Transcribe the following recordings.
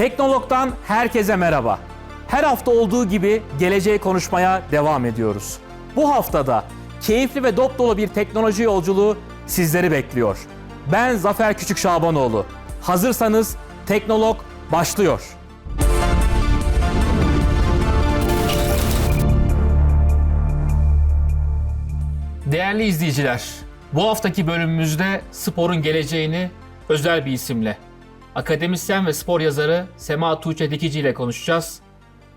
Teknolog'dan herkese merhaba. Her hafta olduğu gibi geleceği konuşmaya devam ediyoruz. Bu haftada keyifli ve dop dolu bir teknoloji yolculuğu sizleri bekliyor. Ben Zafer Küçük Şabanoğlu. Hazırsanız Teknolog başlıyor. Değerli izleyiciler, bu haftaki bölümümüzde sporun geleceğini özel bir isimle, akademisyen ve spor yazarı Sema Tuğçe Dikici ile konuşacağız.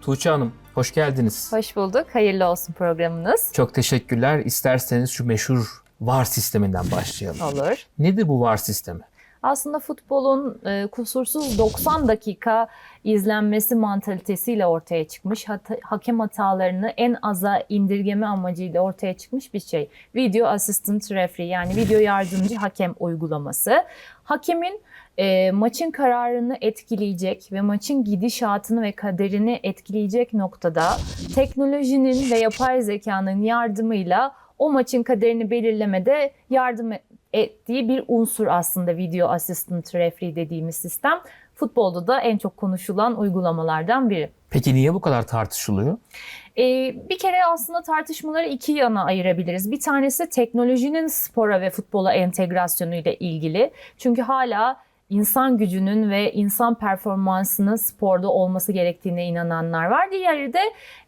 Tuğçe Hanım, hoş geldiniz. Hoş bulduk. Hayırlı olsun programınız. Çok teşekkürler. İsterseniz şu meşhur VAR sisteminden başlayalım. Olur. Nedir bu VAR sistemi? Aslında futbolun e, kusursuz 90 dakika izlenmesi mantalitesiyle ortaya çıkmış. Hata- hakem hatalarını en aza indirgeme amacıyla ortaya çıkmış bir şey. Video Assistant Referee yani video yardımcı hakem uygulaması. Hakemin e, maçın kararını etkileyecek ve maçın gidişatını ve kaderini etkileyecek noktada teknolojinin ve yapay zekanın yardımıyla o maçın kaderini belirlemede yardım ettiği bir unsur aslında Video Assistant Referee dediğimiz sistem. Futbolda da en çok konuşulan uygulamalardan biri. Peki niye bu kadar tartışılıyor? Ee, bir kere aslında tartışmaları iki yana ayırabiliriz. Bir tanesi teknolojinin spora ve futbola entegrasyonu ile ilgili. Çünkü hala insan gücünün ve insan performansının sporda olması gerektiğine inananlar var. Diğeri de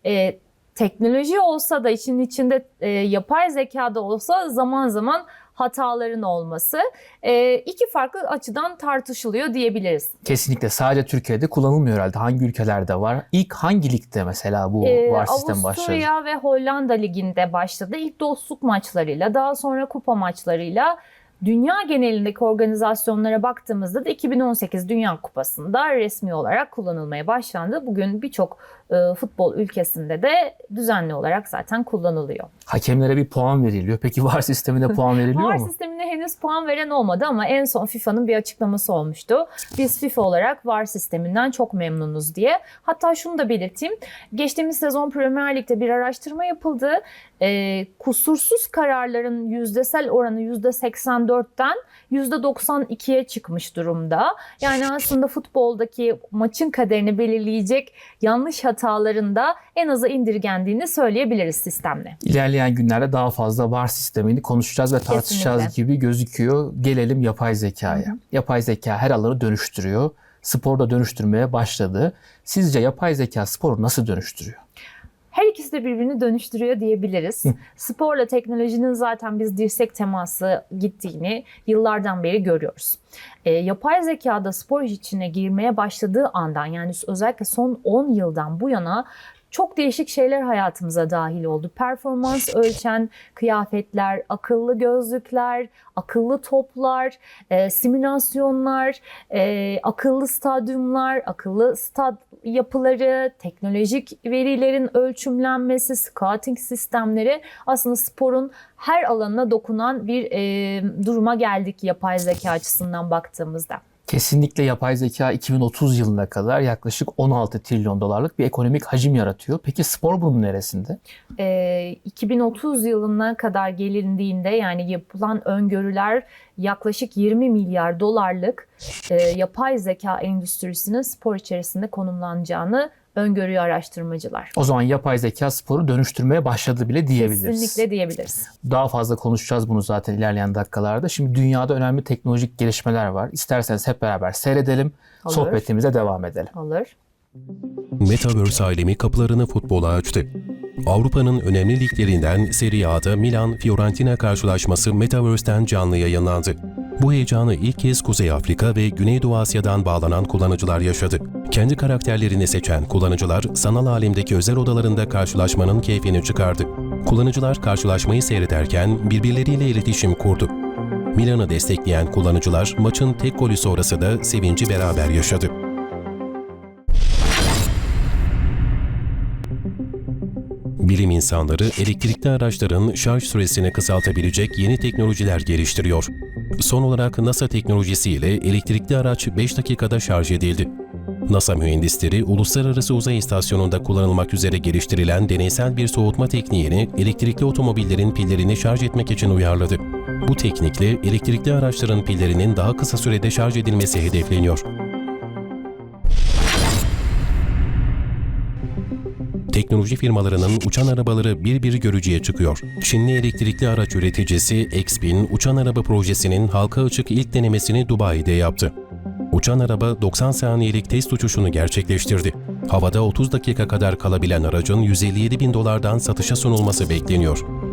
e, teknoloji olsa da işin içinde e, yapay zeka da olsa zaman zaman hataların olması e, iki farklı açıdan tartışılıyor diyebiliriz. Kesinlikle sadece Türkiye'de kullanılmıyor herhalde. Hangi ülkelerde var? İlk hangi ligde mesela bu Ee, VAR sistemi başladı? Avusturya ve Hollanda liginde başladı. İlk dostluk maçlarıyla, daha sonra kupa maçlarıyla dünya genelindeki organizasyonlara baktığımızda da 2018 Dünya Kupası'nda resmi olarak kullanılmaya başlandı. Bugün birçok futbol ülkesinde de düzenli olarak zaten kullanılıyor. Hakemlere bir puan veriliyor. Peki VAR sistemine puan veriliyor VAR mu? sistemine henüz puan veren olmadı ama en son FIFA'nın bir açıklaması olmuştu. Biz FIFA olarak VAR sisteminden çok memnunuz diye. Hatta şunu da belirteyim. Geçtiğimiz sezon Premier Lig'de bir araştırma yapıldı. Ee, kusursuz kararların yüzdesel oranı %84'ten %92'ye çıkmış durumda. Yani aslında futboldaki maçın kaderini belirleyecek yanlış hataların da en aza indirgendiğini söyleyebiliriz sistemle. İlerleyen günlerde daha fazla VAR sistemini konuşacağız ve tartışacağız Kesinlikle. gibi gözüküyor. Gelelim yapay zekaya. Yapay zeka her alanı dönüştürüyor. Sporda dönüştürmeye başladı. Sizce yapay zeka sporu nasıl dönüştürüyor? Her ikisi de birbirini dönüştürüyor diyebiliriz. Sporla teknolojinin zaten biz dirsek teması gittiğini yıllardan beri görüyoruz. Ee, yapay zekada spor içine girmeye başladığı andan yani özellikle son 10 yıldan bu yana çok değişik şeyler hayatımıza dahil oldu. Performans ölçen kıyafetler, akıllı gözlükler, akıllı toplar, e, simülasyonlar, e, akıllı stadyumlar, akıllı stad yapıları, teknolojik verilerin ölçümlenmesi, scouting sistemleri aslında sporun her alanına dokunan bir e, duruma geldik yapay zeka açısından baktığımızda. Kesinlikle yapay zeka 2030 yılına kadar yaklaşık 16 trilyon dolarlık bir ekonomik hacim yaratıyor. Peki spor bunun neresinde? e, 2030 yılına kadar gelindiğinde yani yapılan öngörüler yaklaşık 20 milyar dolarlık e, yapay zeka endüstrisinin spor içerisinde konumlanacağını öngörüyor araştırmacılar. O zaman yapay zeka sporu dönüştürmeye başladı bile diyebiliriz. Kesinlikle diyebiliriz. Daha fazla konuşacağız bunu zaten ilerleyen dakikalarda. Şimdi dünyada önemli teknolojik gelişmeler var. İsterseniz hep beraber seyredelim, Olur. sohbetimize devam edelim. Olur. Metaverse alemi kapılarını futbola açtı. Avrupa'nın önemli liglerinden Serie A'da Milan-Fiorentina karşılaşması Metaverse'ten canlı yayınlandı. Bu heyecanı ilk kez Kuzey Afrika ve Güneydoğu Asya'dan bağlanan kullanıcılar yaşadı. Kendi karakterlerini seçen kullanıcılar sanal alemdeki özel odalarında karşılaşmanın keyfini çıkardı. Kullanıcılar karşılaşmayı seyrederken birbirleriyle iletişim kurdu. Milan'ı destekleyen kullanıcılar maçın tek golü sonrası da sevinci beraber yaşadı. Bilim insanları elektrikli araçların şarj süresini kısaltabilecek yeni teknolojiler geliştiriyor. Son olarak NASA teknolojisiyle elektrikli araç 5 dakikada şarj edildi. NASA mühendisleri Uluslararası Uzay İstasyonu'nda kullanılmak üzere geliştirilen deneysel bir soğutma tekniğini elektrikli otomobillerin pillerini şarj etmek için uyarladı. Bu teknikle elektrikli araçların pillerinin daha kısa sürede şarj edilmesi hedefleniyor. Teknoloji firmalarının uçan arabaları bir bir görücüye çıkıyor. Çinli elektrikli araç üreticisi Xpeng, uçan araba projesinin halka açık ilk denemesini Dubai'de yaptı. Uçan araba 90 saniyelik test uçuşunu gerçekleştirdi. Havada 30 dakika kadar kalabilen aracın 157 bin dolardan satışa sunulması bekleniyor.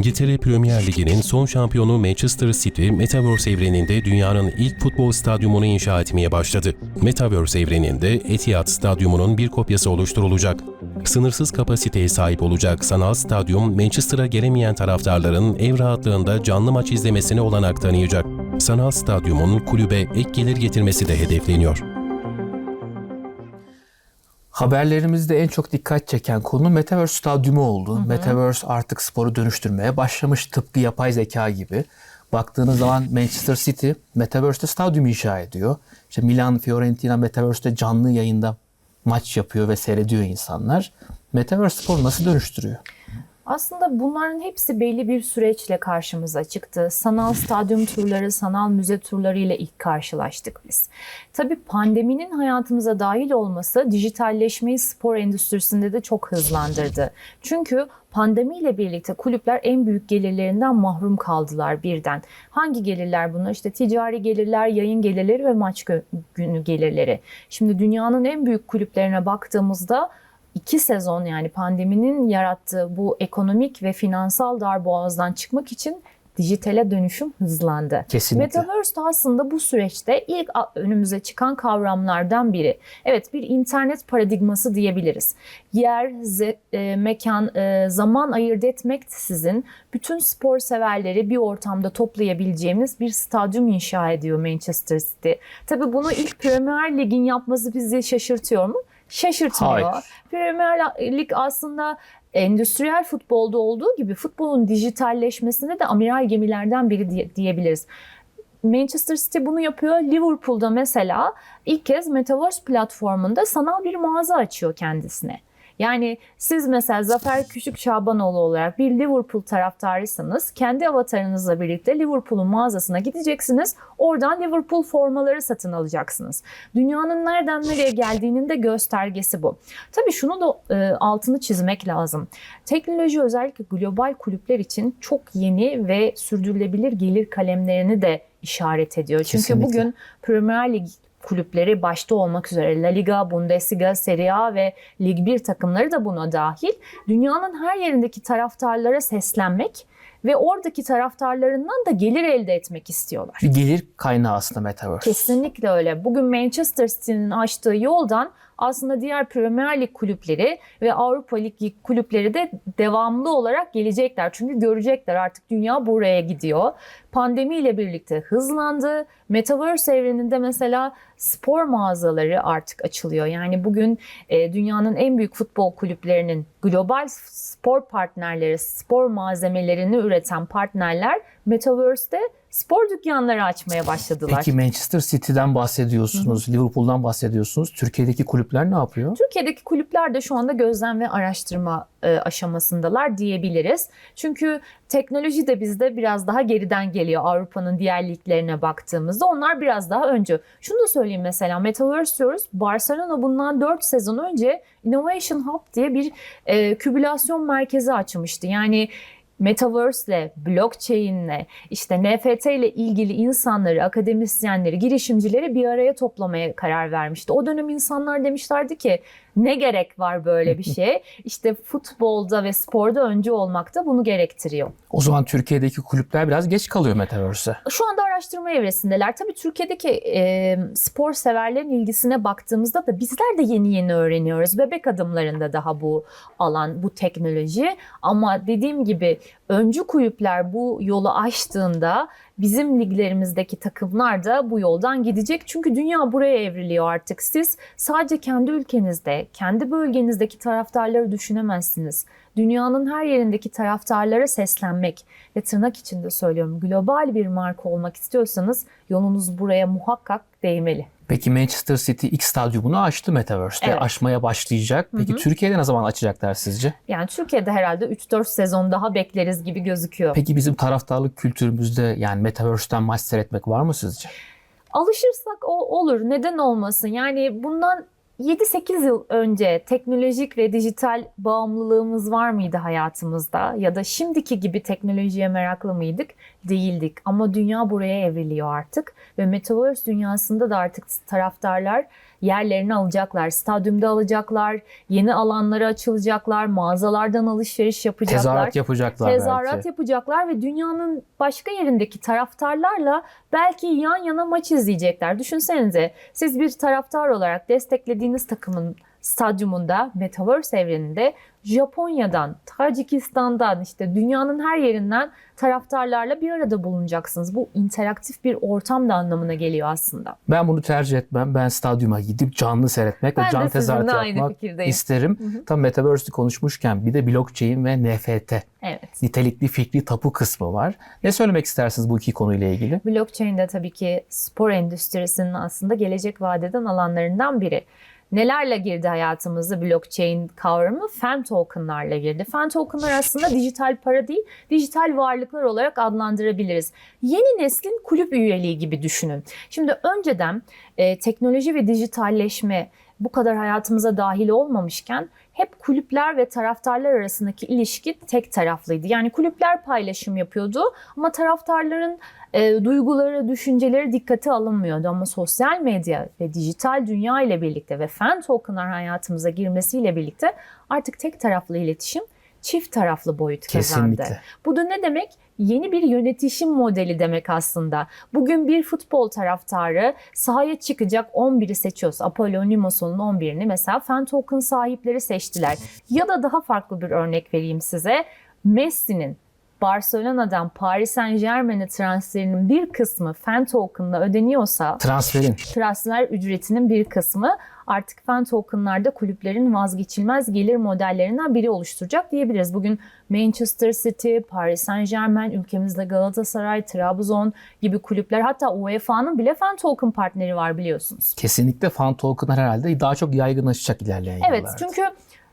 İngiltere Premier Ligi'nin son şampiyonu Manchester City, Metaverse evreninde dünyanın ilk futbol stadyumunu inşa etmeye başladı. Metaverse evreninde Etihad Stadyumu'nun bir kopyası oluşturulacak. Sınırsız kapasiteye sahip olacak sanal stadyum, Manchester'a gelemeyen taraftarların ev rahatlığında canlı maç izlemesine olanak tanıyacak. Sanal stadyumun kulübe ek gelir getirmesi de hedefleniyor. Haberlerimizde en çok dikkat çeken konu Metaverse stadyumu oldu. Metaverse artık sporu dönüştürmeye başlamış tıpkı yapay zeka gibi. Baktığınız zaman Manchester City Metaverse'te stadyum inşa ediyor. İşte Milan, Fiorentina Metaverse'te canlı yayında maç yapıyor ve seyrediyor insanlar. Metaverse spor nasıl dönüştürüyor? Aslında bunların hepsi belli bir süreçle karşımıza çıktı. Sanal stadyum turları, sanal müze turları ile ilk karşılaştık biz. Tabii pandeminin hayatımıza dahil olması dijitalleşmeyi spor endüstrisinde de çok hızlandırdı. Çünkü pandemiyle birlikte kulüpler en büyük gelirlerinden mahrum kaldılar birden. Hangi gelirler bunlar? İşte ticari gelirler, yayın gelirleri ve maç günü gelirleri. Şimdi dünyanın en büyük kulüplerine baktığımızda iki sezon yani pandeminin yarattığı bu ekonomik ve finansal darboğazdan çıkmak için dijitale dönüşüm hızlandı. Kesinlikle. Metaverse de aslında bu süreçte ilk önümüze çıkan kavramlardan biri. Evet bir internet paradigması diyebiliriz. Yer, e, mekan, e, zaman ayırt etmeksizin bütün spor severleri bir ortamda toplayabileceğimiz bir stadyum inşa ediyor Manchester City. Tabii bunu ilk Premier Lig'in yapması bizi şaşırtıyor mu? Şaşırtmıyor. Hayır. Premier Lig aslında endüstriyel futbolda olduğu gibi futbolun dijitalleşmesinde de amiral gemilerden biri diye- diyebiliriz. Manchester City bunu yapıyor. Liverpool'da mesela ilk kez Metaverse platformunda sanal bir mağaza açıyor kendisine. Yani siz mesela Zafer Küçük Şabanoğlu olarak bir Liverpool taraftarıysanız kendi avatarınızla birlikte Liverpool'un mağazasına gideceksiniz. Oradan Liverpool formaları satın alacaksınız. Dünyanın nereden nereye geldiğinin de göstergesi bu. Tabii şunu da e, altını çizmek lazım. Teknoloji özellikle global kulüpler için çok yeni ve sürdürülebilir gelir kalemlerini de işaret ediyor. Çünkü Kesinlikle. bugün Premier Lig kulüpleri başta olmak üzere La Liga, Bundesliga, Serie A ve Lig 1 takımları da buna dahil. Dünyanın her yerindeki taraftarlara seslenmek ve oradaki taraftarlarından da gelir elde etmek istiyorlar. Bir gelir kaynağı aslında Metaverse. Kesinlikle öyle. Bugün Manchester City'nin açtığı yoldan aslında diğer Premier Lig kulüpleri ve Avrupa Ligi kulüpleri de devamlı olarak gelecekler. Çünkü görecekler artık dünya buraya gidiyor. Pandemiyle birlikte hızlandı. Metaverse evreninde mesela spor mağazaları artık açılıyor. Yani bugün e, dünyanın en büyük futbol kulüplerinin global spor partnerleri, spor malzemelerini üreten partnerler Metaverse'de spor dükkanları açmaya başladılar. Peki Manchester City'den bahsediyorsunuz, Liverpool'dan bahsediyorsunuz. Türkiye'deki kulüpler ne yapıyor? Türkiye'deki kulüpler de şu anda gözlem ve araştırma e, aşamasındalar diyebiliriz. Çünkü teknoloji de bizde biraz daha geriden geliyor Avrupa'nın diğer liglerine baktığımızda. Onlar biraz daha önce. Şunu da söyleyeyim mesela Metaverse diyoruz. Barcelona bundan 4 sezon önce Innovation Hub diye bir e, kübülasyon merkezi açmıştı. Yani Metaverse ile, blockchain ile, işte NFT ile ilgili insanları, akademisyenleri, girişimcileri bir araya toplamaya karar vermişti. O dönem insanlar demişlerdi ki ne gerek var böyle bir şeye? İşte futbolda ve sporda önce olmak da bunu gerektiriyor. O zaman Türkiye'deki kulüpler biraz geç kalıyor Metaverse'e. Şu anda araştırma evresindeler. Tabii Türkiye'deki e, spor severlerin ilgisine baktığımızda da bizler de yeni yeni öğreniyoruz. Bebek adımlarında daha bu alan, bu teknoloji. Ama dediğim gibi öncü kulüpler bu yolu aştığında bizim liglerimizdeki takımlar da bu yoldan gidecek. Çünkü dünya buraya evriliyor artık. Siz sadece kendi ülkenizde, kendi bölgenizdeki taraftarları düşünemezsiniz. Dünyanın her yerindeki taraftarlara seslenmek ve tırnak içinde söylüyorum global bir marka olmak istiyorsanız yolunuz buraya muhakkak değmeli. Peki Manchester City ilk stadyumunu açtı Metaverse'te. Evet. Açmaya başlayacak. Peki Türkiye'de ne zaman açacaklar sizce? Yani Türkiye'de herhalde 3-4 sezon daha bekleriz gibi gözüküyor. Peki bizim taraftarlık kültürümüzde yani Metaverse'ten maç seyretmek var mı sizce? Alışırsak o olur. Neden olmasın? Yani bundan 7-8 yıl önce teknolojik ve dijital bağımlılığımız var mıydı hayatımızda? Ya da şimdiki gibi teknolojiye meraklı mıydık? Değildik. Ama dünya buraya evriliyor artık. Ve Metaverse dünyasında da artık taraftarlar yerlerini alacaklar. Stadyumda alacaklar, yeni alanlara açılacaklar, mağazalardan alışveriş yapacaklar. Tezahürat yapacaklar Tezahürat belki. yapacaklar ve dünyanın başka yerindeki taraftarlarla belki yan yana maç izleyecekler. Düşünsenize siz bir taraftar olarak desteklediğiniz takımın stadyumunda, Metaverse evreninde Japonya'dan, Tacikistan'dan işte dünyanın her yerinden taraftarlarla bir arada bulunacaksınız. Bu interaktif bir ortam da anlamına geliyor aslında. Ben bunu tercih etmem. Ben stadyuma gidip canlı seyretmek Ben ve canlı tezahürat yapmak isterim. Tam Metaverse'ü konuşmuşken bir de blockchain ve NFT, Evet. nitelikli fikri tapu kısmı var. Ne söylemek istersiniz bu iki konuyla ilgili? Blockchain de tabii ki spor endüstrisinin aslında gelecek vadeden alanlarından biri. Nelerle girdi hayatımıza blockchain kavramı? Fan tokenlarla girdi. Fan tokenlar aslında dijital para değil, dijital varlıklar olarak adlandırabiliriz. Yeni neslin kulüp üyeliği gibi düşünün. Şimdi önceden e, teknoloji ve dijitalleşme bu kadar hayatımıza dahil olmamışken hep kulüpler ve taraftarlar arasındaki ilişki tek taraflıydı. Yani kulüpler paylaşım yapıyordu ama taraftarların e, duyguları, düşünceleri dikkate alınmıyordu. Ama sosyal medya ve dijital dünya ile birlikte ve fan tokenlar hayatımıza girmesiyle birlikte artık tek taraflı iletişim çift taraflı boyut kazandı. Kesinlikle. Bu da ne demek? Yeni bir yönetişim modeli demek aslında. Bugün bir futbol taraftarı sahaya çıkacak 11'i seçiyorsa Apollonimos'un 11'ini mesela fan token sahipleri seçtiler. Ya da daha farklı bir örnek vereyim size. Messi'nin Barcelona'dan Paris Saint Germain'e transferinin bir kısmı fan token'la ödeniyorsa Transferin. transfer ücretinin bir kısmı artık fan tokenlarda kulüplerin vazgeçilmez gelir modellerinden biri oluşturacak diyebiliriz. Bugün Manchester City, Paris Saint Germain, ülkemizde Galatasaray, Trabzon gibi kulüpler hatta UEFA'nın bile fan token partneri var biliyorsunuz. Kesinlikle fan tokenlar herhalde daha çok yaygınlaşacak ilerleyen Evet yıllarda. çünkü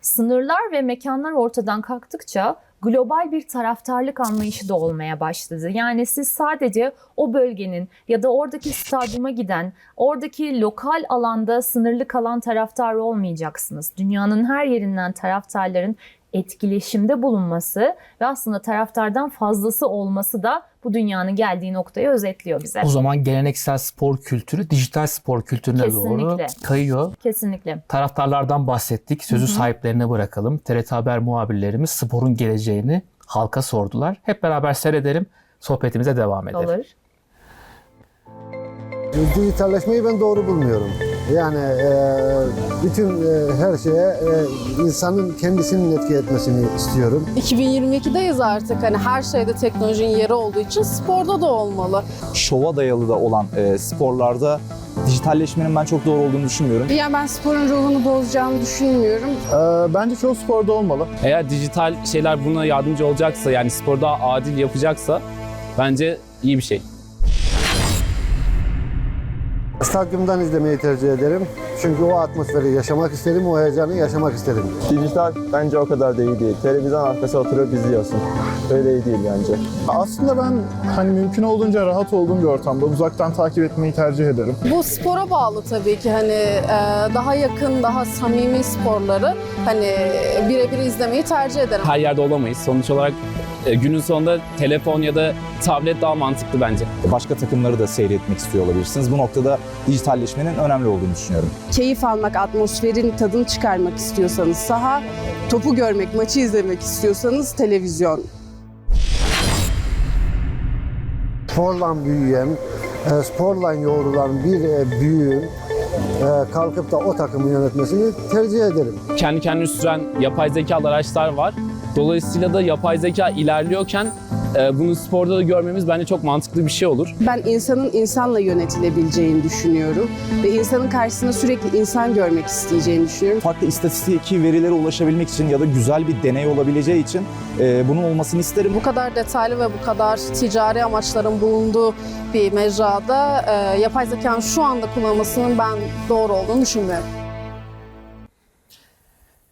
sınırlar ve mekanlar ortadan kalktıkça global bir taraftarlık anlayışı da olmaya başladı. Yani siz sadece o bölgenin ya da oradaki stadyuma giden, oradaki lokal alanda sınırlı kalan taraftar olmayacaksınız. Dünyanın her yerinden taraftarların etkileşimde bulunması ve aslında taraftardan fazlası olması da bu dünyanın geldiği noktayı özetliyor bize. O zaman geleneksel spor kültürü dijital spor kültürüne doğru Kesinlikle. kayıyor. Kesinlikle. Taraftarlardan bahsettik. Sözü sahiplerine bırakalım. TRT Haber muhabirlerimiz sporun geleceğini halka sordular. Hep beraber seyredelim. Sohbetimize devam edelim. Olur. Dijitalleşmeyi ben doğru bulmuyorum. Yani e, bütün e, her şeye e, insanın kendisinin etki etmesini istiyorum. 2022'deyiz artık. Hani her şeyde teknolojinin yeri olduğu için sporda da olmalı. şova dayalı da olan e, sporlarda dijitalleşmenin ben çok doğru olduğunu düşünmüyorum. Yani ben sporun ruhunu bozacağını düşünmüyorum. Ee, bence çoğu sporda olmalı. Eğer dijital şeyler buna yardımcı olacaksa yani spor daha adil yapacaksa bence iyi bir şey. Stadyumdan izlemeyi tercih ederim. Çünkü o atmosferi yaşamak isterim, o heyecanı yaşamak isterim. Dijital bence o kadar da iyi değil. Televizyon arkası oturup izliyorsun. Öyle iyi değil bence. Aslında ben hani mümkün olduğunca rahat olduğum bir ortamda uzaktan takip etmeyi tercih ederim. Bu spora bağlı tabii ki hani e, daha yakın, daha samimi sporları hani birebir izlemeyi tercih ederim. Her yerde olamayız. Sonuç olarak e, günün sonunda telefon ya da tablet daha mantıklı bence. Başka takımları da seyretmek istiyor olabilirsiniz. Bu noktada dijitalleşmenin önemli olduğunu düşünüyorum. Keyif almak, atmosferin tadını çıkarmak istiyorsanız saha, topu görmek, maçı izlemek istiyorsanız televizyon. Sporla büyüyen, e, sporla yoğrulan bir e, büyüğün e, kalkıp da o takımı yönetmesini tercih ederim. Kendi kendini süren yapay zeka araçlar var. Dolayısıyla da yapay zeka ilerliyorken bunu sporda da görmemiz bence çok mantıklı bir şey olur. Ben insanın insanla yönetilebileceğini düşünüyorum ve insanın karşısında sürekli insan görmek isteyeceğini düşünüyorum. Farklı istatistiki verilere ulaşabilmek için ya da güzel bir deney olabileceği için e, bunun olmasını isterim. Bu kadar detaylı ve bu kadar ticari amaçların bulunduğu bir mecrada e, yapay zekanın şu anda kullanılmasının ben doğru olduğunu düşünmüyorum.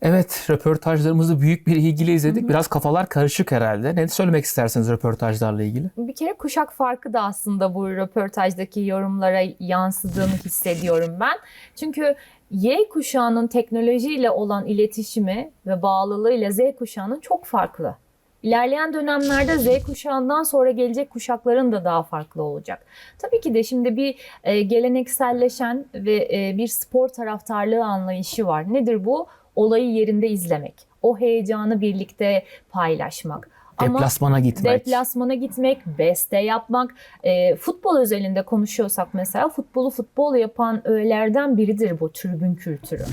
Evet, röportajlarımızı büyük bir ilgiyle izledik. Biraz kafalar karışık herhalde. Ne söylemek istersiniz röportajlarla ilgili? Bir kere kuşak farkı da aslında bu röportajdaki yorumlara yansıdığını hissediyorum ben. Çünkü Y kuşağının teknolojiyle olan iletişimi ve bağlılığıyla Z kuşağının çok farklı. İlerleyen dönemlerde Z kuşağından sonra gelecek kuşakların da daha farklı olacak. Tabii ki de şimdi bir e, gelenekselleşen ve e, bir spor taraftarlığı anlayışı var. Nedir bu? Olayı yerinde izlemek. O heyecanı birlikte paylaşmak. Deplasmana gitmek. Deplasmana gitmek, beste yapmak. E, futbol özelinde konuşuyorsak mesela futbolu futbol yapan öğelerden biridir bu tribün kültürü.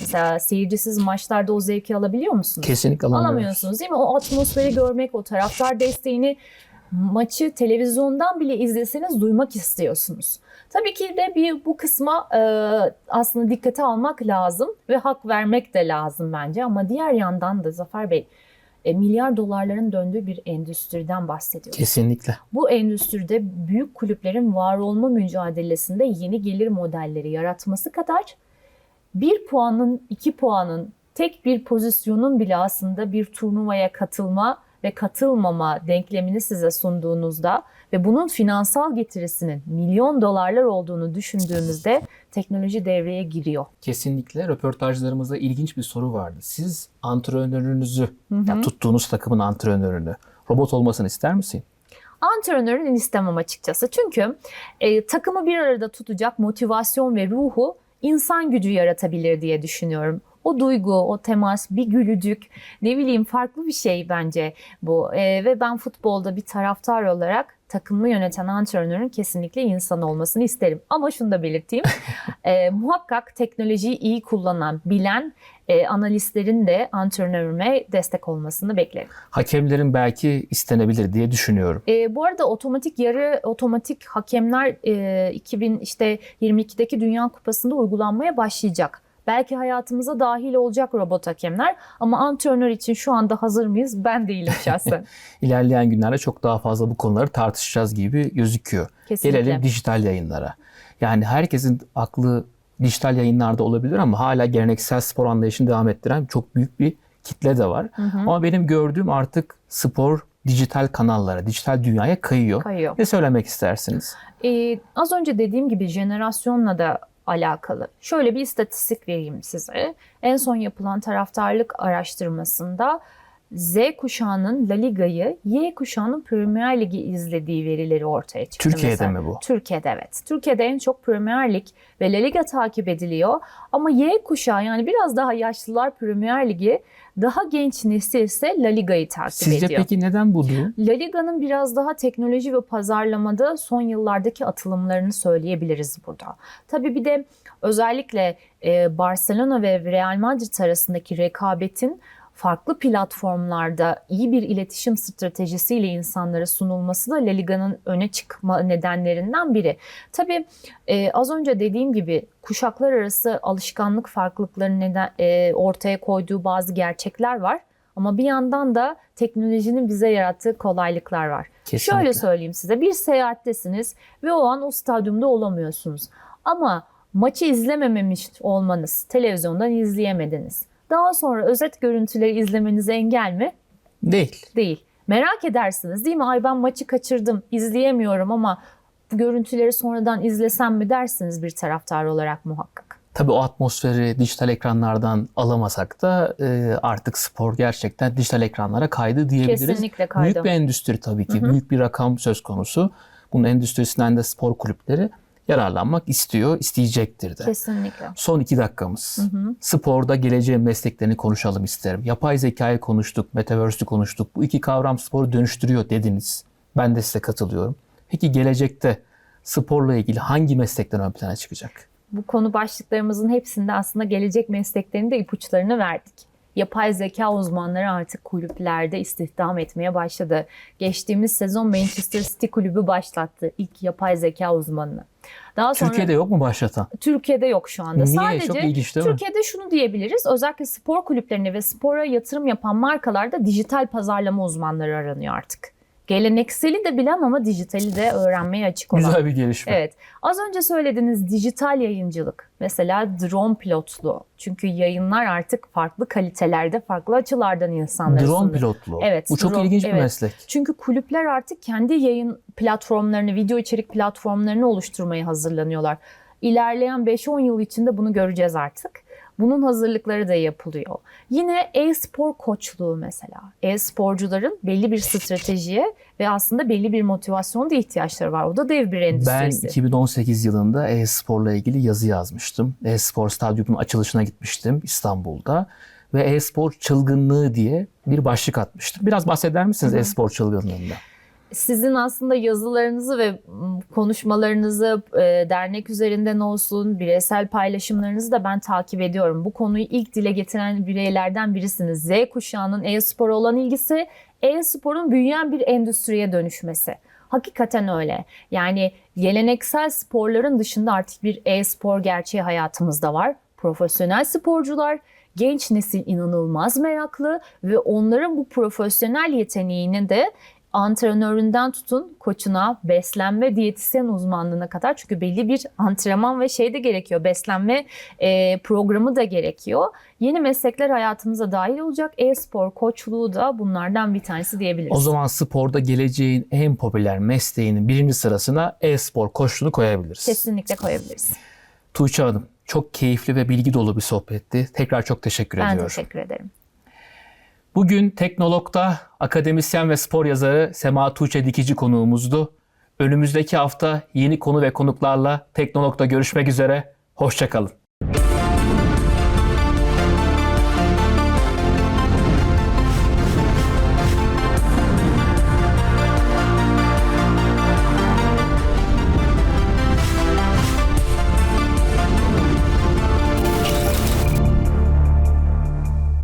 Mesela seyircisiz maçlarda o zevki alabiliyor musunuz? Kesinlikle alamıyoruz. Alamıyorsunuz değil mi? O atmosferi görmek, o taraftar desteğini maçı televizyondan bile izleseniz duymak istiyorsunuz. Tabii ki de bir bu kısma e, aslında dikkate almak lazım ve hak vermek de lazım bence. Ama diğer yandan da Zafer Bey e, milyar dolarların döndüğü bir endüstriden bahsediyoruz. Kesinlikle. Bu endüstride büyük kulüplerin var olma mücadelesinde yeni gelir modelleri yaratması kadar bir puanın, iki puanın, tek bir pozisyonun bile aslında bir turnuvaya katılma ve katılmama denklemini size sunduğunuzda ve bunun finansal getirisinin milyon dolarlar olduğunu düşündüğümüzde teknoloji devreye giriyor. Kesinlikle röportajlarımızda ilginç bir soru vardı. Siz antrenörünüzü, yani tuttuğunuz takımın antrenörünü robot olmasını ister misin? Antrenörün istemem açıkçası. Çünkü e, takımı bir arada tutacak motivasyon ve ruhu insan gücü yaratabilir diye düşünüyorum. O duygu, o temas, bir gülücük, ne bileyim farklı bir şey bence bu. E, ve ben futbolda bir taraftar olarak takımı yöneten antrenörün kesinlikle insan olmasını isterim. Ama şunu da belirteyim. e, muhakkak teknolojiyi iyi kullanan, bilen e, analistlerin de antrenörüme destek olmasını beklerim. Hakemlerin belki istenebilir diye düşünüyorum. E, bu arada otomatik yarı otomatik hakemler e, 2000 işte 22'deki Dünya Kupası'nda uygulanmaya başlayacak. Belki hayatımıza dahil olacak robot hakemler ama antrenör için şu anda hazır mıyız? Ben değilim şahsen. İlerleyen günlerde çok daha fazla bu konuları tartışacağız gibi gözüküyor. Kesinlikle. Gelelim dijital yayınlara. Yani herkesin aklı dijital yayınlarda olabilir ama hala geleneksel spor anlayışını devam ettiren çok büyük bir kitle de var. Ama benim gördüğüm artık spor dijital kanallara, dijital dünyaya kayıyor. Kayıyor. Ne söylemek istersiniz? Ee, az önce dediğim gibi jenerasyonla da alakalı. Şöyle bir istatistik vereyim size. En son yapılan taraftarlık araştırmasında Z kuşağının La Liga'yı, Y kuşağının Premier Ligi izlediği verileri ortaya çıktı. Türkiye'de mesela. mi bu? Türkiye'de evet. Türkiye'de en çok Premier Lig ve La Liga takip ediliyor. Ama Y kuşağı yani biraz daha yaşlılar Premier Ligi, daha genç nesil ise La Liga'yı takip Sizce ediyor. peki neden bu durum? La Liga'nın biraz daha teknoloji ve pazarlamada son yıllardaki atılımlarını söyleyebiliriz burada. Tabii bir de özellikle Barcelona ve Real Madrid arasındaki rekabetin farklı platformlarda iyi bir iletişim stratejisiyle insanlara sunulması da La Liga'nın öne çıkma nedenlerinden biri. Tabii e, az önce dediğim gibi kuşaklar arası alışkanlık farklılıklarını neden, e, ortaya koyduğu bazı gerçekler var. Ama bir yandan da teknolojinin bize yarattığı kolaylıklar var. Kesinlikle. Şöyle söyleyeyim size bir seyahattesiniz ve o an o stadyumda olamıyorsunuz. Ama maçı izlemememiş olmanız, televizyondan izleyemediniz. Daha sonra özet görüntüleri izlemenize engel mi? Değil. Değil. Merak edersiniz değil mi? Ay ben maçı kaçırdım, izleyemiyorum ama bu görüntüleri sonradan izlesem mi dersiniz bir taraftar olarak muhakkak. Tabii o atmosferi dijital ekranlardan alamasak da e, artık spor gerçekten dijital ekranlara kaydı diyebiliriz. Kesinlikle kaydı. Büyük bir endüstri tabii ki. Büyük bir rakam söz konusu. Bunun endüstrisinden de spor kulüpleri yararlanmak istiyor, isteyecektir de. Kesinlikle. Son iki dakikamız. Sporda geleceğin mesleklerini konuşalım isterim. Yapay zekayı konuştuk, metaverse'ü konuştuk. Bu iki kavram sporu dönüştürüyor dediniz. Ben de size katılıyorum. Peki gelecekte sporla ilgili hangi meslekler ön plana çıkacak? Bu konu başlıklarımızın hepsinde aslında gelecek mesleklerinde ipuçlarını verdik. Yapay zeka uzmanları artık kulüplerde istihdam etmeye başladı. Geçtiğimiz sezon Manchester City kulübü başlattı ilk yapay zeka uzmanını. Daha sonra Türkiye'de yok mu başlatan? Türkiye'de yok şu anda. Niye? Sadece Çok ilginç değil mi? Türkiye'de şunu diyebiliriz. Özellikle spor kulüplerine ve spora yatırım yapan markalarda dijital pazarlama uzmanları aranıyor artık. Gelenekseli de bilen ama dijitali de öğrenmeye açık olan. Güzel bir gelişme. Evet. Az önce söylediğiniz dijital yayıncılık. Mesela drone pilotluğu. Çünkü yayınlar artık farklı kalitelerde, farklı açılardan insanlara Drone sunuyor. pilotluğu. Evet, Bu çok drone- ilginç bir evet. meslek. Çünkü kulüpler artık kendi yayın platformlarını, video içerik platformlarını oluşturmaya hazırlanıyorlar. İlerleyen 5-10 yıl içinde bunu göreceğiz artık. Bunun hazırlıkları da yapılıyor. Yine e-spor koçluğu mesela. E-sporcuların belli bir stratejiye ve aslında belli bir motivasyona da ihtiyaçları var. O da dev bir Ben endüstrisi. 2018 yılında e-sporla ilgili yazı yazmıştım. E-spor stadyumunun açılışına gitmiştim İstanbul'da. Ve e-spor çılgınlığı diye bir başlık atmıştım. Biraz bahseder misiniz e-spor çılgınlığından? Sizin aslında yazılarınızı ve konuşmalarınızı e, dernek üzerinden olsun, bireysel paylaşımlarınızı da ben takip ediyorum. Bu konuyu ilk dile getiren bireylerden birisiniz. Z kuşağının e-spora olan ilgisi, e-sporun büyüyen bir endüstriye dönüşmesi. Hakikaten öyle. Yani geleneksel sporların dışında artık bir e-spor gerçeği hayatımızda var. Profesyonel sporcular, genç nesil inanılmaz meraklı ve onların bu profesyonel yeteneğini de antrenöründen tutun koçuna, beslenme, diyetisyen uzmanlığına kadar çünkü belli bir antrenman ve şey de gerekiyor. Beslenme e, programı da gerekiyor. Yeni meslekler hayatımıza dahil olacak. E-spor koçluğu da bunlardan bir tanesi diyebiliriz. O zaman sporda geleceğin en popüler mesleğinin birinci sırasına e-spor koçluğunu koyabiliriz. kesinlikle koyabiliriz. Tuğçe Hanım çok keyifli ve bilgi dolu bir sohbetti. Tekrar çok teşekkür Ben ediyorum. teşekkür ederim. Bugün Teknolog'da akademisyen ve spor yazarı Sema Tuğçe Dikici konuğumuzdu. Önümüzdeki hafta yeni konu ve konuklarla Teknolog'da görüşmek üzere. Hoşçakalın.